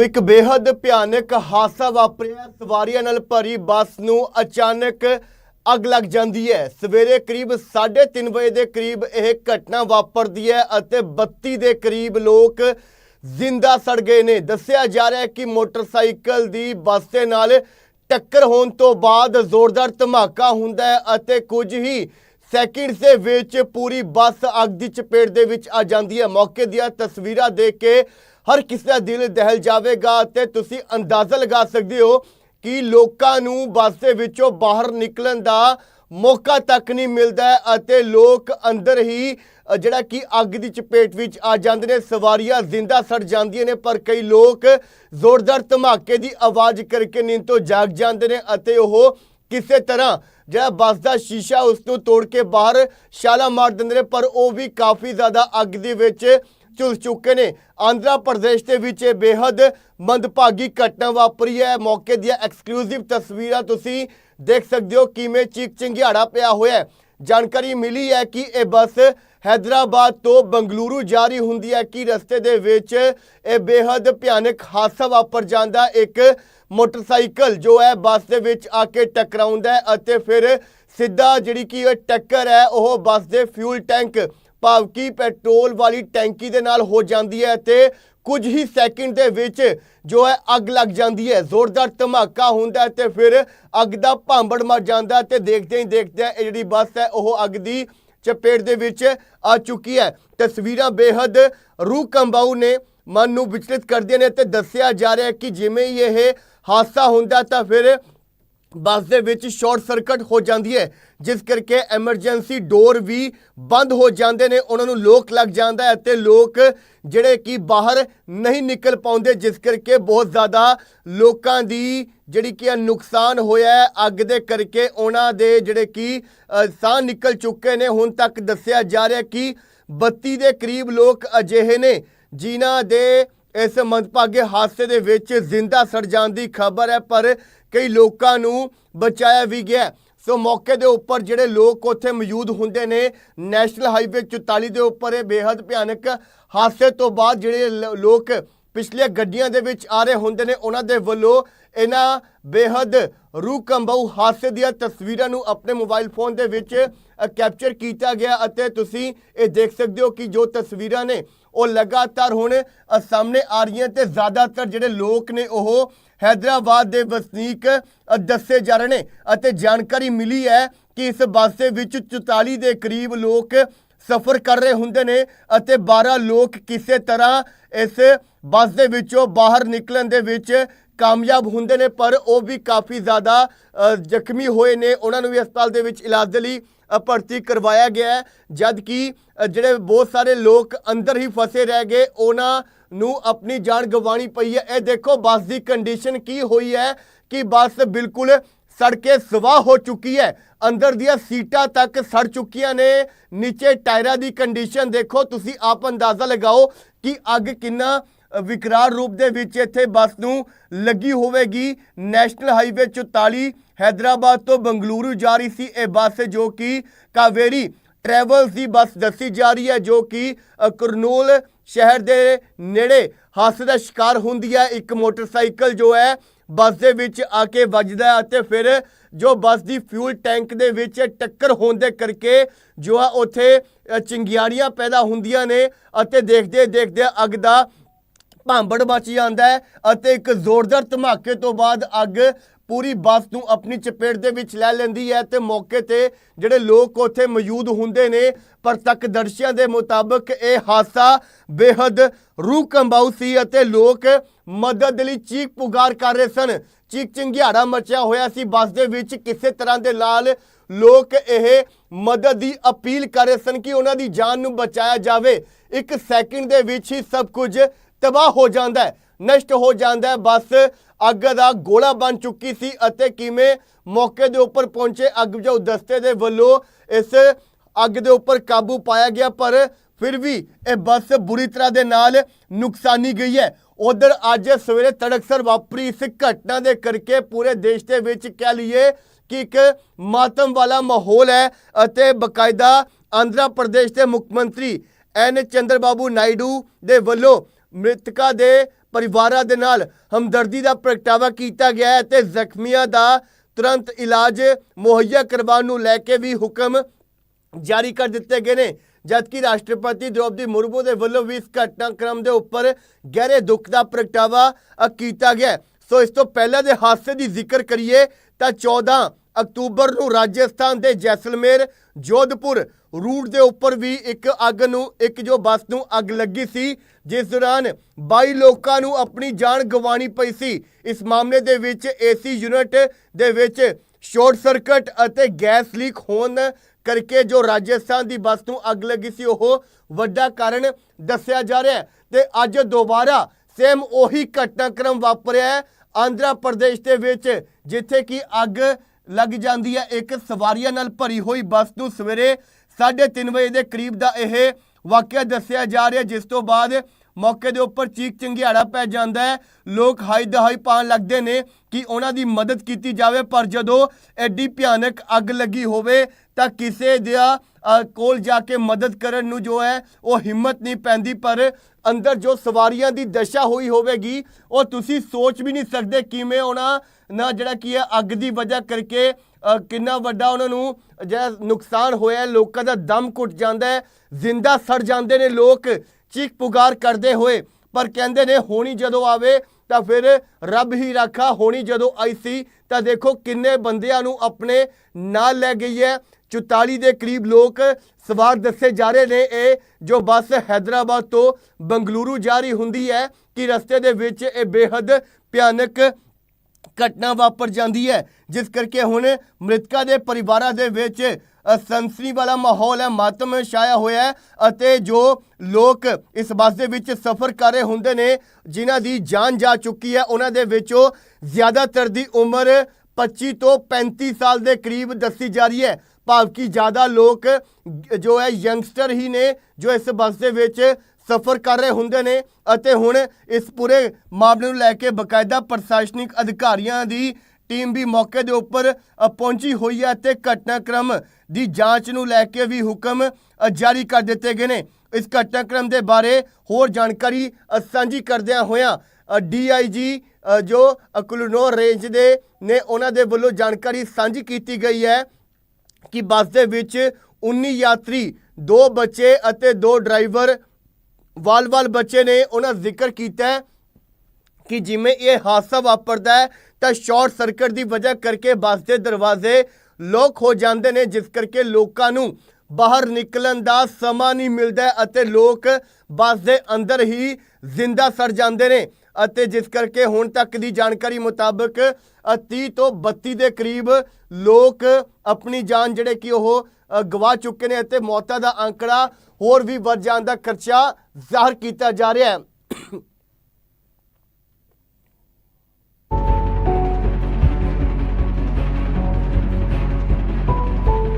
ਸੋ ਇੱਕ ਬੇहद ਭਿਆਨਕ ਹਾਦਸਾ ਵਾਪਰਿਆ। ਸਵਾਰੀਆਂ ਨਾਲ ਭਰੀ ਬੱਸ ਨੂੰ ਅਚਾਨਕ ਅੱਗ ਲੱਗ ਜਾਂਦੀ ਹੈ। ਸਵੇਰੇ ਕਰੀਬ 3:30 ਵਜੇ ਦੇ ਕਰੀਬ ਇਹ ਘਟਨਾ ਵਾਪਰਦੀ ਹੈ ਅਤੇ 32 ਦੇ ਕਰੀਬ ਲੋਕ ਜ਼ਿੰਦਾ ਸੜ ਗਏ ਨੇ। ਦੱਸਿਆ ਜਾ ਰਿਹਾ ਹੈ ਕਿ ਮੋਟਰਸਾਈਕਲ ਦੀ ਬੱਸ ਦੇ ਨਾਲ ਟੱਕਰ ਹੋਣ ਤੋਂ ਬਾਅਦ ਜ਼ੋਰਦਾਰ ਧਮਾਕਾ ਹੁੰਦਾ ਹੈ ਅਤੇ ਕੁਝ ਹੀ ਸੈਕਿੰਡਸ ਦੇ ਵਿੱਚ ਪੂਰੀ ਬੱਸ ਅੱਗ ਦੀ ਚਪੇਟ ਦੇ ਵਿੱਚ ਆ ਜਾਂਦੀ ਹੈ। ਮੌਕੇ ਦੀਆਂ ਤਸਵੀਰਾਂ ਦੇਖ ਕੇ ਹਰ ਕਿਸੇ ਦਾ ਦਿਲ ਦਹਿਲ ਜਾਵੇਗਾ ਤੇ ਤੁਸੀਂ ਅੰਦਾਜ਼ਾ ਲਗਾ ਸਕਦੇ ਹੋ ਕਿ ਲੋਕਾਂ ਨੂੰ ਬੱਸ ਦੇ ਵਿੱਚੋਂ ਬਾਹਰ ਨਿਕਲਣ ਦਾ ਮੌਕਾ ਤੱਕ ਨਹੀਂ ਮਿਲਦਾ ਅਤੇ ਲੋਕ ਅੰਦਰ ਹੀ ਜਿਹੜਾ ਕਿ ਅੱਗ ਦੀ ਚਪੇਟ ਵਿੱਚ ਆ ਜਾਂਦੇ ਨੇ, ਸਵਾਰੀਆਂ ਜ਼ਿੰਦਾ ਸੜ ਜਾਂਦੀਆਂ ਨੇ, ਪਰ ਕਈ ਲੋਕ ਜ਼ੋਰਦਾਰ ਧਮਾਕੇ ਦੀ ਆਵਾਜ਼ ਕਰਕੇ ਨੀਂਦ ਤੋਂ ਜਾਗ ਜਾਂਦੇ ਨੇ ਅਤੇ ਉਹ ਕਿਸੇ ਤਰ੍ਹਾਂ ਜਿਹੜਾ ਬੱਸ ਦਾ ਸ਼ੀਸ਼ਾ ਉਸ ਨੂੰ ਤੋੜ ਕੇ ਬਾਹਰ ਛਾਲਾ ਮਾਰ ਦਿੰਦੇ ਨੇ, ਪਰ ਉਹ ਵੀ ਕਾਫੀ ਜ਼ਿਆਦਾ ਅੱਗ ਦੇ ਵਿੱਚ ਝੁਲ ਚੁੱਕੇ ਨੇ। ਆਂਧਰਾ ਪ੍ਰਦੇਸ਼ ਦੇ ਵਿੱਚ ਇਹ ਬੇहद ਮੰਦਭਾਗੀ ਘਟਨਾ ਵਾਪਰੀ ਹੈ। ਮੌਕੇ ਦੀਆਂ ਐਕਸਕਲੂਸਿਵ ਤਸਵੀਰਾਂ ਤੁਸੀਂ ਦੇਖ ਸਕਦੇ ਹੋ ਕਿਵੇਂ ਚੀਕ ਚਿੰਗਿਆੜਾ ਪਿਆ ਹੋਇਆ ਹੈ। ਜਾਣਕਾਰੀ ਮਿਲੀ ਹੈ ਕਿ ਇਹ ਬੱਸ ਹైదరాబాద్ ਤੋਂ ਬੰਗਲੁਰੂ ਜਾ ਰਹੀ ਹੁੰਦੀ ਹੈ ਕਿ ਰਸਤੇ ਦੇ ਵਿੱਚ ਇਹ ਬੇहद ਭਿਆਨਕ ਹਾਦਸਾ ਵਾਪਰ ਜਾਂਦਾ। ਇੱਕ ਮੋਟਰਸਾਈਕਲ ਜੋ ਹੈ ਬੱਸ ਦੇ ਵਿੱਚ ਆ ਕੇ ਟਕਰਾਉਂਦਾ ਅਤੇ ਫਿਰ ਸਿੱਧਾ ਜਿਹੜੀ ਕਿ ਟੱਕਰ ਹੈ, ਉਹ ਬੱਸ ਦੇ ਫਿਊਲ ਟੈਂਕ ਭਾਵ ਕਿ ਪੈਟਰੋਲ ਵਾਲੀ ਟੈਂਕੀ ਦੇ ਨਾਲ ਹੋ ਜਾਂਦੀ ਹੈ ਤੇ ਕੁਝ ਹੀ ਸੈਕਿੰਡ ਦੇ ਵਿੱਚ ਜੋ ਹੈ ਅੱਗ ਲੱਗ ਜਾਂਦੀ ਹੈ। ਜ਼ੋਰਦਾਰ ਧਮਾਕਾ ਹੁੰਦਾ ਹੈ ਤੇ ਫਿਰ ਅੱਗ ਦਾ ਭਾਂਬੜ ਮਚ ਜਾਂਦਾ ਹੈ ਤੇ ਦੇਖਦੇ ਹੀ ਦੇਖਦੇ ਇਹ ਜਿਹੜੀ ਬੱਸ ਹੈ, ਉਹ ਅੱਗ ਦੀ ਚਪੇਟ ਦੇ ਵਿੱਚ ਆ ਚੁੱਕੀ ਹੈ। ਤਸਵੀਰਾਂ ਬੇਹੱਦ ਰੂਹ ਕੰਬਾਊ ਨੇ ਮਨ ਨੂੰ ਵਿਚਲਿਤ ਕਰਦੀਆਂ ਨੇ ਤੇ ਦੱਸਿਆ ਜਾ ਰਿਹਾ ਕਿ ਜਿਵੇਂ ਹੀ ਇਹ ਹਾਦਸਾ ਹੁੰਦਾ ਤਾਂ ਫਿਰ ਬੱਸ ਦੇ ਵਿੱਚ ਸ਼ਾਰਟ ਸਰਕਟ ਹੋ ਜਾਂਦੀ ਹੈ, ਜਿਸ ਕਰਕੇ ਐਮਰਜੈਂਸੀ ਡੋਰ ਵੀ ਬੰਦ ਹੋ ਜਾਂਦੇ ਨੇ, ਉਹਨਾਂ ਨੂੰ ਲੋਕ ਲੱਗ ਜਾਂਦਾ ਹੈ ਅਤੇ ਲੋਕ ਜਿਹੜੇ ਕਿ ਬਾਹਰ ਨਹੀਂ ਨਿਕਲ ਪਾਉਂਦੇ, ਜਿਸ ਕਰਕੇ ਬਹੁਤ ਜ਼ਿਆਦਾ ਲੋਕਾਂ ਦੀ ਜਿਹੜੀ ਕਿ ਨੁਕਸਾਨ ਹੋਇਆ ਹੈ, ਅੱਗ ਦੇ ਕਰਕੇ ਉਹਨਾਂ ਦੇ ਜਿਹੜੇ ਕਿ ਸਾਹ ਨਿਕਲ ਚੁੱਕੇ ਨੇ। ਹੁਣ ਤੱਕ ਦੱਸਿਆ ਜਾ ਰਿਹਾ ਕਿ 32 ਦੇ ਕਰੀਬ ਲੋਕ ਅਜਿਹੇ ਨੇ, ਜਿਨ੍ਹਾਂ ਦੇ ਇਸ ਮੰਦਭਾਗੇ ਹਾਦਸੇ ਦੇ ਵਿੱਚ ਜ਼ਿੰਦਾ ਸੜ ਜਾਣ ਦੀ ਖਬਰ ਹੈ, ਪਰ ਕਈ ਲੋਕਾਂ ਨੂੰ ਬਚਾਇਆ ਵੀ ਗਿਆ। ਸੋ ਮੌਕੇ ਦੇ ਉੱਪਰ ਜਿਹੜੇ ਲੋਕ ਉੱਥੇ ਮੌਜੂਦ ਹੁੰਦੇ ਨੇ, ਨੈਸ਼ਨਲ ਹਾਈਵੇ 44 ਦੇ ਉੱਪਰ ਇਹ ਬੇਹੱਦ ਭਿਆਨਕ ਹਾਦਸੇ ਤੋਂ ਬਾਅਦ ਜਿਹੜੇ ਲੋਕ ਪਿਛਲੇ ਗੱਡੀਆਂ ਦੇ ਵਿੱਚ ਆ ਰਹੇ ਹੁੰਦੇ ਨੇ, ਉਹਨਾਂ ਦੇ ਵੱਲੋਂ ਇਹਨਾਂ ਬੇਹੱਦ ਰੂਹ ਕੰਬਾਉ ਹਾਦਸੇ ਦੀਆਂ ਤਸਵੀਰਾਂ ਨੂੰ ਆਪਣੇ ਮੋਬਾਈਲ ਫੋਨ ਦੇ ਵਿੱਚ ਕੈਪਚਰ ਕੀਤਾ ਗਿਆ ਅਤੇ ਤੁਸੀਂ ਇਹ ਦੇਖ ਸਕਦੇ ਹੋ ਕਿ ਜੋ ਤਸਵੀਰਾਂ ਨੇ ਉਹ ਲਗਾਤਾਰ ਹੁਣ ਸਾਹਮਣੇ ਆ ਰਹੀਆਂ ਤੇ ਜ਼ਿਆਦਾਤਰ ਜਿਹੜੇ ਲੋਕ ਨੇ ਉਹ ਹੈਦਰਾਬਾਦ ਦੇ ਵਸਨੀਕ ਦੱਸੇ ਜਾ ਰਹੇ ਨੇ ਅਤੇ ਜਾਣਕਾਰੀ ਮਿਲੀ ਹੈ ਕਿ ਇਸ ਬੱਸ ਦੇ ਵਿੱਚ 44 ਦੇ ਕਰੀਬ ਲੋਕ ਸਫ਼ਰ ਕਰ ਰਹੇ ਹੁੰਦੇ ਨੇ ਅਤੇ 12 ਲੋਕ ਕਿਸੇ ਤਰ੍ਹਾਂ ਇਸ ਬੱਸ ਦੇ ਵਿੱਚੋਂ ਬਾਹਰ ਨਿਕਲਣ ਦੇ ਵਿੱਚ ਕਾਮਯਾਬ ਹੁੰਦੇ ਨੇ, ਪਰ ਉਹ ਵੀ ਕਾਫੀ ਜ਼ਿਆਦਾ ਜ਼ਖਮੀ ਹੋਏ ਨੇ। ਉਹਨਾਂ ਨੂੰ ਵੀ ਹਸਪਤਾਲ ਦੇ ਵਿੱਚ ਇਲਾਜ ਦੇ ਲਈ ਭਰਤੀ ਕਰਵਾਇਆ ਗਿਆ ਹੈ ਜਦ ਕਿ ਜਿਹੜੇ ਬਹੁਤ ਸਾਰੇ ਲੋਕ ਅੰਦਰ ਹੀ ਫਸੇ ਰਹਿ ਗਏ ਉਹਨਾਂ ਨੂੰ ਆਪਣੀ ਜਾਨ ਗਵਾਣੀ ਪਈ ਹੈ। ਇਹ ਦੇਖੋ ਬੱਸ ਦੀ ਕੰਡੀਸ਼ਨ ਕੀ ਹੋਈ ਹੈ ਕਿ ਬੱਸ ਬਿਲਕੁਲ ਸੜ ਕੇ ਸਵਾਹ ਹੋ ਚੁੱਕੀ ਹੈ। ਅੰਦਰ ਦੀਆਂ ਸੀਟਾਂ ਤੱਕ ਸੜ ਚੁੱਕੀਆਂ ਨੇ। ਨੀਚੇ ਟਾਇਰਾਂ ਦੀ ਕੰਡੀਸ਼ਨ ਦੇਖੋ ਤੁਸੀਂ ਆਪ ਅੰਦਾਜ਼ਾ ਲਗਾਓ ਕਿ ਅੱਗ ਕਿੰਨਾ ਅ, ਵਿਕਰਾਲ ਰੂਪ ਦੇ ਵਿੱਚ ਇੱਥੇ ਬੱਸ ਨੂੰ ਲੱਗੀ ਹੋਵੇਗੀ। ਨੈਸ਼ਨਲ ਹਾਈਵੇ 44 ਹੈਦਰਾਬਾਦ ਤੋਂ ਬੰਗਲੁਰੂ ਜਾ ਰਹੀ ਸੀ ਇਹ ਬੱਸ ਜੋ ਕਿ ਕਾਵੇਰੀ ਟਰੈਵਲਸ ਦੀ ਬੱਸ ਦੱਸੀ ਜਾ ਰਹੀ ਹੈ ਜੋ ਕਿ ਕਰਨੂਲ ਸ਼ਹਿਰ ਦੇ ਨੇੜੇ ਹਾਦਸੇ ਦਾ ਸ਼ਿਕਾਰ ਹੁੰਦੀ ਹੈ। ਇੱਕ ਮੋਟਰਸਾਈਕਲ ਜੋ ਹੈ ਬੱਸ ਦੇ ਵਿੱਚ ਆ ਕੇ ਵੱਜਦਾ ਹੈ ਅਤੇ ਫਿਰ ਜੋ ਬੱਸ ਦੀ ਫਿਊਲ ਟੈਂਕ ਦੇ ਵਿੱਚ ਟੱਕਰ ਹੋਣ ਦੇ ਕਰਕੇ ਜੋ ਆ ਉੱਥੇ ਅ, ਚਿੰਗਿਆੜੀਆਂ ਪੈਦਾ ਹੁੰਦੀਆਂ ਨੇ ਅਤੇ ਦੇਖਦੇ ਦੇਖਦੇ ਅੱਗ ਦਾ ਭਾਂਬੜ ਬਚ ਜਾਂਦਾ ਹੈ ਅਤੇ ਇੱਕ ਜ਼ੋਰਦਾਰ ਧਮਾਕੇ ਤੋਂ ਬਾਅਦ ਅੱਗ ਪੂਰੀ ਬੱਸ ਨੂੰ ਆਪਣੀ ਚਪੇਟ ਦੇ ਵਿੱਚ ਲੈ ਲੈਂਦੀ ਹੈ ਤੇ ਮੌਕੇ ਤੇ ਜਿਹੜੇ ਲੋਕ ਉੱਥੇ ਮੌਜੂਦ ਹੁੰਦੇ ਨੇ, ਪਰ ਪ੍ਰਤੱਖਦਰਸ਼ੀਆਂ ਦੇ ਮੁਤਾਬਕ ਇਹ ਹਾਦਸਾ ਬੇहद ਰੂਹ ਕੰਬਾਊ ਸੀ ਅਤੇ ਲੋਕ ਮਦਦ ਲਈ ਚੀਕ ਪੁਕਾਰ ਕਰ ਰਹੇ ਸਨ। ਚੀਕ ਚਿੰਗਿਆੜਾ ਮਚਿਆ ਹੋਇਆ ਸੀ। ਬੱਸ ਦੇ ਵਿੱਚ ਕਿਸੇ ਤਰ੍ਹਾਂ ਦੇ ਨਾਲ ਲੋਕ ਇਹ ਮਦਦ ਦੀ ਅਪੀਲ ਕਰ ਰਹੇ ਸਨ ਕਿ ਉਹਨਾਂ ਦੀ ਜਾਨ ਨੂੰ ਬਚਾਇਆ ਜਾਵੇ। ਇੱਕ ਸੈਕਿੰਡ ਦੇ ਵਿੱਚ ਹੀ ਸਭ ਕੁਝ ਤਬਾਹ ਹੋ ਜਾਂਦਾ ਹੈ, ਨਸ਼ਟ ਹੋ ਜਾਂਦਾ ਹੈ। ਬੱਸ ਅੱਗ ਦਾ ਗੋਲਾ ਬਣ ਚੁੱਕੀ ਸੀ ਅਤੇ ਕਿਵੇਂ ਮੌਕੇ ਦੇ ਉੱਪਰ ਪਹੁੰਚੇ ਅੱਗ ਬੁਝਾਊ ਦਸਤੇ ਦੇ ਵੱਲੋਂ ਇਸ ਅੱਗ ਦੇ ਉੱਪਰ ਕਾਬੂ ਪਾਇਆ ਗਿਆ, ਪਰ ਫਿਰ ਵੀ ਇਹ ਬੱਸ ਬੁਰੀ ਤਰ੍ਹਾਂ ਦੇ ਨਾਲ ਨੁਕਸਾਨੀ ਗਈ ਹੈ। ਉਧਰ ਅੱਜ ਸਵੇਰੇ ਤੜਕਸਰ ਵਾਪਰੀ ਇਸ ਘਟਨਾ ਦੇ ਕਰਕੇ ਪੂਰੇ ਦੇਸ਼ ਦੇ ਵਿੱਚ ਕਹਿ ਲਈਏ ਕਿ ਇੱਕ ਮਾਤਮ ਵਾਲਾ ਮਾਹੌਲ ਹੈ ਅਤੇ ਬਕਾਇਦਾ ਆਂਧਰਾ ਪ੍ਰਦੇਸ਼ ਦੇ ਮੁੱਖ ਮੰਤਰੀ ਐਨ ਚੰਦਰਬਾਬੂ ਨਾਇਡੂ ਦੇ ਵੱਲੋਂ ਮ੍ਰਿਤਕਾ ਦੇ ਪਰਿਵਾਰਾਂ ਦੇ ਨਾਲ ਹਮਦਰਦੀ ਦਾ ਪ੍ਰਗਟਾਵਾ ਕੀਤਾ ਗਿਆ ਹੈ ਤੇ ਜ਼ਖਮੀਆਂ ਦਾ ਤੁਰੰਤ ਇਲਾਜ ਮੁਹੱਈਆ ਕਰਵਾਉਣ ਨੂੰ ਲੈ ਕੇ ਵੀ ਹੁਕਮ ਜਾਰੀ ਕਰ ਦਿੱਤੇ ਗਏ ਨੇ। ਜਦਕਿ ਰਾਸ਼ਟਰਪਤੀ ਦ੍ਰੋਪਦੀ ਮੁਰਮੂ ਦੇ ਵੱਲੋਂ ਵੀ ਇਸ ਘਟਨਾਕ੍ਰਮ ਦੇ ਉੱਪਰ ਗਹਿਰੇ ਦੁੱਖ ਦਾ ਪ੍ਰਗਟਾਵਾ ਕੀਤਾ ਗਿਆ ਸੋ ਇਸ ਤੋਂ ਪਹਿਲਾਂ ਦੇ ਹਾਦਸੇ ਦੀ ਜ਼ਿਕਰ ਕਰੀਏ ਤਾਂ 14 ਅਕਤੂਬਰ ਨੂੰ ਰਾਜਸਥਾਨ ਦੇ ਜੈਸਲਮੇਰ, ਜੋਧਪੁਰ ਰੂਟ ਦੇ ਉੱਪਰ ਵੀ ਇੱਕ ਅੱਗ ਨੂੰ, ਇੱਕ ਜੋ ਬੱਸ ਨੂੰ ਅੱਗ ਲੱਗੀ ਸੀ, ਜਿਸ ਦੌਰਾਨ 22 ਲੋਕਾਂ ਨੂੰ ਆਪਣੀ ਜਾਨ ਗਵਾਉਣੀ ਪਈ ਸੀ। ਇਸ ਮਾਮਲੇ ਦੇ ਵਿੱਚ ਏਸੀ ਯੂਨਿਟ ਦੇ ਵਿੱਚ ਸ਼ਾਰਟ ਸਰਕਟ ਅਤੇ ਗੈਸ ਲੀਕ ਹੋਣ ਕਰਕੇ ਜੋ ਰਾਜਸਥਾਨ ਦੀ ਬੱਸ ਨੂੰ ਅੱਗ ਲੱਗੀ ਸੀ, ਉਹ ਵੱਡਾ ਕਾਰਨ ਦੱਸਿਆ ਜਾ ਰਿਹਾ ਹੈ। ਤੇ ਅੱਜ ਦੁਬਾਰਾ ਸੇਮ ਉਹੀ ਘਟਨਾਕ੍ਰਮ ਵਾਪਰਿਆ ਆਂਧਰਾ ਪ੍ਰਦੇਸ਼ ਦੇ ਵਿੱਚ ਜਿੱਥੇ ਕਿ ਅੱਗ ਲੱਗ ਜਾਂਦੀ ਹੈ। ਇੱਕ ਸਵਾਰੀਆਂ ਨਾਲ ਭਰੀ ਹੋਈ ਬੱਸ ਨੂੰ ਸਵੇਰੇ 3:30 ਵਜੇ ਦੇ ਕਰੀਬ ਦਾ ਇਹ ਵਾਕਿਆ ਦੱਸਿਆ ਜਾ ਰਿਹਾ ਜਿਸ ਤੋਂ ਬਾਅਦ ਮੌਕੇ ਦੇ ਉੱਪਰ ਚੀਕ ਚਿੰਗਿਆੜਾ ਪੈ ਜਾਂਦਾ ਹੈ। ਲੋਕ ਹਾਈ ਦਹਾਈ ਪਾਉਣ ਲੱਗਦੇ ਨੇ ਕਿ ਉਹਨਾਂ ਦੀ ਮਦਦ ਕੀਤੀ ਜਾਵੇ, ਪਰ ਜਦੋਂ ਐਡੀ ਭਿਆਨਕ ਅੱਗ ਲੱਗੀ ਹੋਵੇ ਤਾਂ ਕਿਸੇ ਦਾ ਕੋਲ ਜਾ ਕੇ ਮਦਦ ਕਰਨ ਨੂੰ ਜੋ ਹੈ, ਉਹ ਹਿੰਮਤ ਨਹੀਂ ਪੈਂਦੀ, ਪਰ ਅੰਦਰ ਜੋ ਸਵਾਰੀਆਂ ਦੀ ਦਸ਼ਾ ਹੋਈ ਹੋਵੇਗੀ, ਉਹ ਤੁਸੀਂ ਸੋਚ ਵੀ ਨਹੀਂ ਸਕਦੇ ਕਿਵੇਂ ਉਹਨਾਂ ਨਾ ਜਿਹੜਾ ਕੀ ਹੈ, ਅੱਗ ਦੀ ਵਜ੍ਹਾ ਕਰਕੇ ਕਿੰਨਾ ਵੱਡਾ ਉਹਨਾਂ ਨੂੰ ਜਿਹੜਾ ਨੁਕਸਾਨ ਹੋਇਆ, ਲੋਕਾਂ ਦਾ ਦਮ ਘੁੱਟ ਜਾਂਦਾ ਹੈ, ਜ਼ਿੰਦਾ ਸੜ ਜਾਂਦੇ ਨੇ ਲੋਕ ਚੀਕ ਪੁਕਾਰ ਕਰਦੇ ਹੋਏ। ਪਰ ਕਹਿੰਦੇ ਨੇ, ਹੋਣੀ ਜਦੋਂ ਆਵੇ, ਤਾਂ ਫਿਰ ਰੱਬ ਹੀ ਰਾਖਾ, ਹੋਣੀ ਜਦੋਂ ਆਈ ਸੀ, ਤਾਂ ਦੇਖੋ ਕਿੰਨੇ ਬੰਦਿਆਂ ਨੂੰ ਆਪਣੇ ਨਾਲ ਲੈ ਗਈ ਹੈ 44 ਦੇ ਕਰੀਬ ਲੋਕ ਸਵਾਰ ਦੱਸੇ ਜਾ ਰਹੇ ਨੇ ਇਹ ਜੋ ਬੱਸ ਹੈਦਰਾਬਾਦ ਤੋਂ ਬੰਗਲੁਰੂ ਜਾ ਰਹੀ ਹੁੰਦੀ ਹੈ ਕਿ ਰਸਤੇ ਦੇ ਵਿੱਚ ਇਹ ਬੇਹੱਦ ਭਿਆਨਕ ਘਟਨਾ ਵਾਪਰ ਜਾਂਦੀ ਹੈ। ਜਿਸ ਕਰਕੇ ਹੁਣ ਮ੍ਰਿਤਕਾਂ ਦੇ ਪਰਿਵਾਰਾਂ ਦੇ ਵਿੱਚ ਅ, ਵਾਲਾ ਮਾਹੌਲ ਹੈ ਮਾਤਮ ਛਾਇਆ ਹੋਇਆ ਹੈ ਅਤੇ ਜੋ ਲੋਕ ਇਸ ਬੱਸ ਦੇ ਵਿੱਚ ਸਫ਼ਰ ਕਰ ਰਹੇ ਹੁੰਦੇ ਨੇ ਜਿਨ੍ਹਾਂ ਦੀ ਜਾਨ ਜਾ ਚੁੱਕੀ ਹੈ ਉਹਨਾਂ ਦੇ ਵਿੱਚੋਂ ਜ਼ਿਆਦਾਤਰ ਦੀ ਉਮਰ 25 ਤੋਂ 35 ਸਾਲ ਦੇ ਕਰੀਬ ਦੱਸੀ ਜਾ ਰਹੀ ਹੈ। ਭਾਵ ਕਿ ਜ਼ਿਆਦਾ ਲੋਕ ਜੋ ਹੈ, ਯੰਗਸਟਰ ਹੀ ਨੇ, ਜੋ ਇਸ ਬੱਸ ਦੇ ਵਿੱਚ ਸਫ਼ਰ ਕਰ ਰਹੇ ਹੁੰਦੇ ਨੇ ਅਤੇ ਹੁਣ ਇਸ ਪੂਰੇ ਮਾਮਲੇ ਨੂੰ ਲੈ ਕੇ ਬਕਾਇਦਾ ਪ੍ਰਸ਼ਾਸਨਿਕ ਅਧਿਕਾਰੀਆਂ ਦੀ ਟੀਮ ਵੀ ਮੌਕੇ ਦੇ ਉੱਪਰ ਪਹੁੰਚੀ ਹੋਈ ਹੈ ਤੇ ਘਟਨਾਕ੍ਰਮ ਦੀ ਜਾਂਚ ਨੂੰ ਲੈ ਕੇ ਵੀ ਹੁਕਮ ਜਾਰੀ ਕਰ ਦਿੱਤੇ ਗਏ ਨੇ। ਇਸ ਘਟਨਾਕ੍ਰਮ ਦੇ ਬਾਰੇ ਹੋਰ ਜਾਣਕਾਰੀ ਸਾਂਝੀ ਕਰਦਿਆਂ ਹੋਇਆਂ ਡੀਆਈਜੀ ਜੋ ਅਕਲੂਨੋ ਰੇਂਜ ਦੇ ਨੇ, ਉਹਨਾਂ ਦੇ ਵੱਲੋਂ ਜਾਣਕਾਰੀ ਸਾਂਝੀ ਕੀਤੀ ਗਈ ਹੈ ਕਿ ਬੱਸ ਦੇ ਵਿੱਚ 19 ਯਾਤਰੀ, ਦੋ ਬੱਚੇ ਅਤੇ ਦੋ ਡਰਾਈਵਰ ਵਾਲ-ਵਾਲ ਬੱਚੇ ਨੇ ਉਹਨਾਂ ਜ਼ਿਕਰ ਕੀਤਾ ਕਿ ਜਿਵੇਂ ਇਹ ਹਾਦਸਾ ਵਾਪਰਦਾ ਹੈ, ਤਾਂ ਸ਼ਾਰਟ ਸਰਕਟ ਦੀ ਵਜ੍ਹਾ ਕਰਕੇ ਬੱਸ ਦੇ ਦਰਵਾਜ਼ੇ ਲੋਕ ਹੋ ਜਾਂਦੇ ਨੇ, ਜਿਸ ਕਰਕੇ ਲੋਕਾਂ ਨੂੰ ਬਾਹਰ ਨਿਕਲਣ ਦਾ ਸਮਾਂ ਨਹੀਂ ਮਿਲਦਾ ਅਤੇ ਲੋਕ ਬੱਸ ਦੇ ਅੰਦਰ ਹੀ ਜ਼ਿੰਦਾ ਸੜ ਜਾਂਦੇ ਨੇ। ਅਤੇ ਜਿਸ ਕਰਕੇ ਹੁਣ ਤੱਕ ਦੀ ਜਾਣਕਾਰੀ ਮੁਤਾਬਕ ਅ, 30 ਤੋਂ 32 ਦੇ ਕਰੀਬ ਲੋਕ ਆਪਣੀ ਜਾਨ ਜਿਹੜੇ ਕਿ ਉਹ ਗਵਾ ਚੁੱਕੇ ਨੇ ਅਤੇ ਮੌਤਾਂ ਦਾ ਅੰਕੜਾ ਹੋਰ ਵੀ ਵੱਧ ਜਾਣ ਦਾ ਖਰਚਾ ਜ਼ਾਹਰ ਕੀਤਾ ਜਾ ਰਿਹਾ ਹੈ।